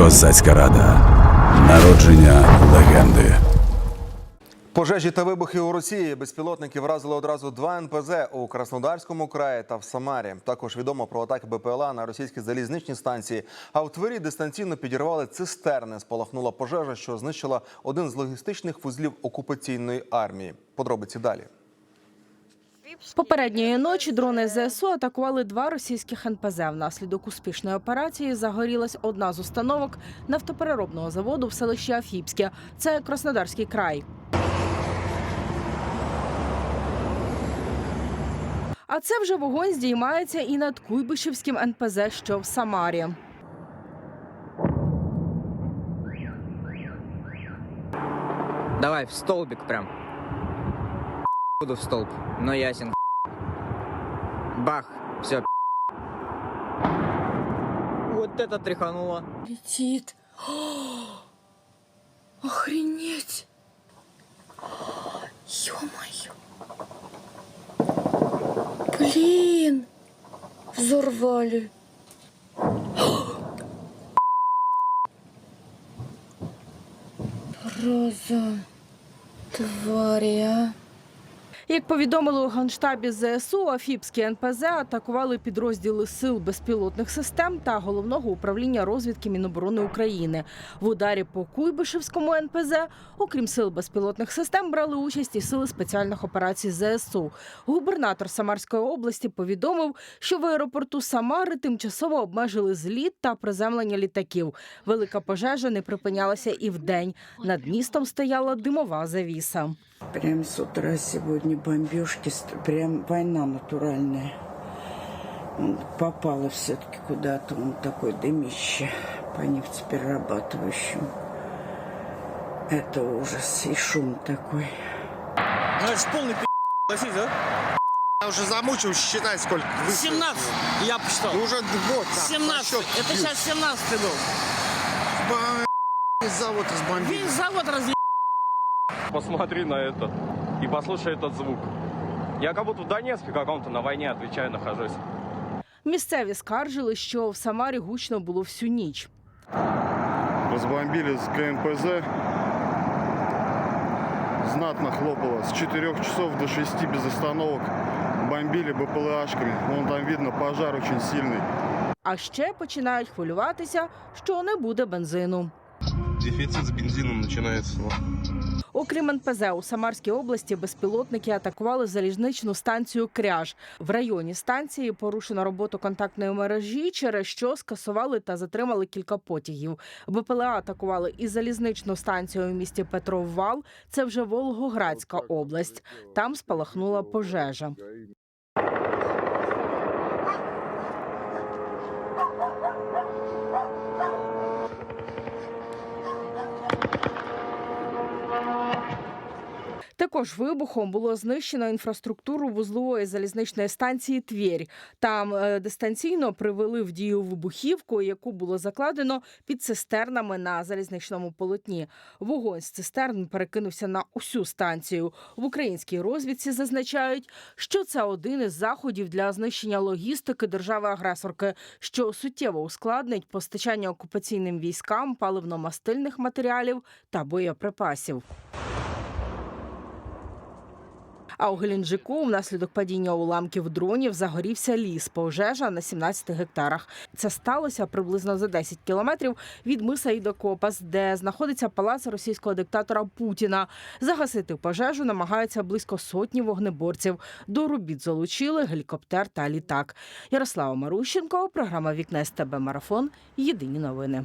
Козацька рада. Народження легенди. Пожежі та вибухи у Росії безпілотники вразили одразу два НПЗ у Краснодарському краї та в Самарі. Також відомо про атаки БПЛА на російські залізничні станції. А в Твері дистанційно підірвали цистерни. Спалахнула пожежа, що знищила один з логістичних вузлів окупаційної армії. Подробиці далі. Попередньої ночі дрони ЗСУ атакували два російських НПЗ. Внаслідок успішної операції загорілась одна з установок нафтопереробного заводу в селищі Афіпське. Це Краснодарський край. А це вже вогонь здіймається і над Куйбишевським НПЗ, що в Самарі. Давай, в столбик прям. Буду в столб, но ясен. Бах, все. Вот это тряхануло. Летит. Охренеть! Ё-моё! Блин! Взорвали. Роза. Тварі, а? Як повідомили у Генштабі ЗСУ, Афіпські НПЗ атакували підрозділи сил безпілотних систем та головного управління розвідки Міноборони України. В ударі по Куйбишевському НПЗ, окрім сил безпілотних систем, брали участь і сили спеціальних операцій ЗСУ. Губернатор Самарської області повідомив, що в аеропорту Самари тимчасово обмежили зліт та приземлення літаків. Велика пожежа не припинялася і вдень. Над містом стояла димова завіса. Прям с утра сегодня бомбежки, прям война натуральная. М, Попала все-таки куда-то, он такой дымище по нефтеперерабатывающим. Это ужас и шум такой. Ну это ж полный пи***, согласись, да? Я уже замучил считать, сколько выстрелов. 17, я посчитал. Ну, Уже год. да, 17, счет это бьют. сейчас 17 был. Весь завод разбомбили. Весь завод разъебал. Посмотри на это и послушай этот звук. Я как будто в Донецке каком-то на войне отвечаю нахожусь. Місцеві скаржили, що в Самарі гучно було всю ніч. Разбомбили с КМПЗ. Знатно хлопало. С 4 часов до 6 без остановок. Бомбили БПЛАшками. Вон там видно, пожар очень сильный. А ще починають хвилюватися, що не буде бензину. Дефицит с бензином начинается. Окрім НПЗ, у Самарській області безпілотники атакували залізничну станцію Кряж. В районі станції порушено роботу контактної мережі, через що скасували та затримали кілька потягів. БПЛА атакували і залізничну станцію у місті Петроввал. Це вже Волгоградська область. Там спалахнула пожежа. Також вибухом було знищено інфраструктуру вузлової залізничної станції Твєрь. Там е, дистанційно привели в дію вибухівку, яку було закладено під цистернами на залізничному полотні. Вогонь з цистерн перекинувся на усю станцію. В українській розвідці зазначають, що це один із заходів для знищення логістики держави-агресорки, що суттєво ускладнить постачання окупаційним військам паливно-мастильних матеріалів та боєприпасів. А у Геленджику внаслідок падіння уламків дронів загорівся ліс. Пожежа на 17 гектарах. Це сталося приблизно за 10 кілометрів від миса Ідокопас, де знаходиться палац російського диктатора Путіна. Загасити пожежу намагаються близько сотні вогнеборців. До робіт залучили гелікоптер та літак. Ярослава Марущенко, програма Вікне СТБ Марафон. Єдині новини.